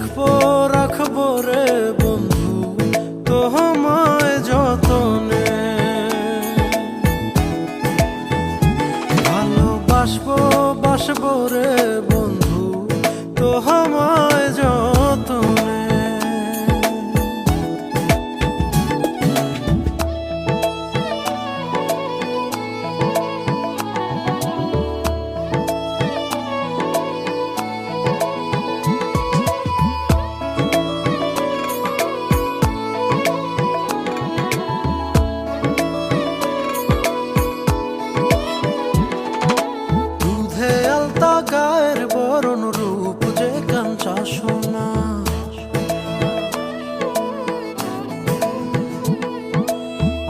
রাখব রাখব রে বন্ধু তোমায় যতনে। ভালোবাসবো বাসবো রে বন্ধু তোমায়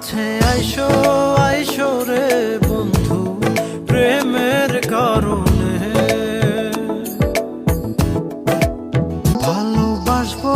কাছে আইসো আইসো রে বন্ধু প্রেমের কারণে। ভালোবাসবো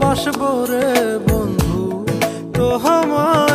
বাসবো রে বন্ধু তো আমার